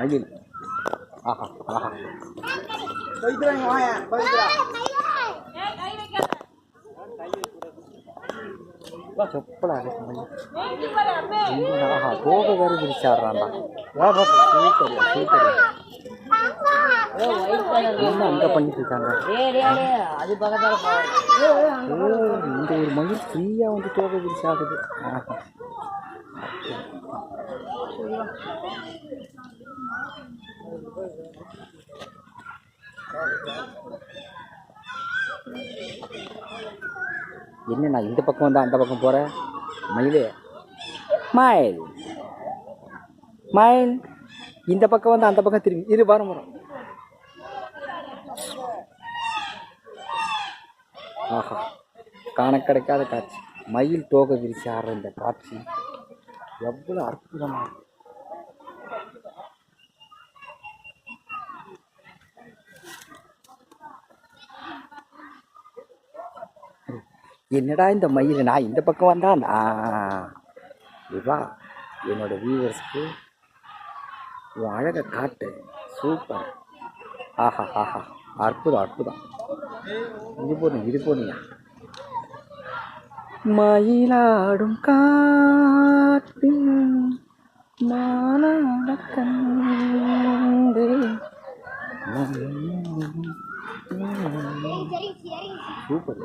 மயில். ஆஹா ஆஹா. போய்க்கிறாங்க வாயா செப்பலா இருக்கு மயில். ஆஹா போக வேறு விரிச்சாடுறான்டா. வா வா சூப்பர் சூப்பர். என்ன அங்கே பண்ணிட்டு இருக்காங்க அது பக்கத்தால ஓ இந்த ஒரு மயில் ஃப்ரீயாக வந்து தோகை விரிச்சாடுது. ஆஹா. என்ன நான் இந்த பக்கம் வந்தால் அந்த பக்கம் போகிறேன் மயிலே. மயில். மயில். இந்த பக்கம் வந்து அந்த பக்கம் திரும்பி. இரு வரும் வரும். ஆஹா. காண கிடைக்காத காட்சி. மயில் தோகை விரிச்சு ஆடுற இந்த காட்சி. எவ்வளோ அற்புதமாக என்னடா இந்த மயில்? நான் இந்த பக்கம் வந்தா நான் இவா என்னோட வியூவர்ஸ்க்கு உன் அழகை காட்டு. சூப்பர் ஆஹா ஆஹா. அற்புதம் அற்புதம். இது போதும் இது போதுங்க மயிலாடும் காத்து மானாட கண்டு சூப்பர்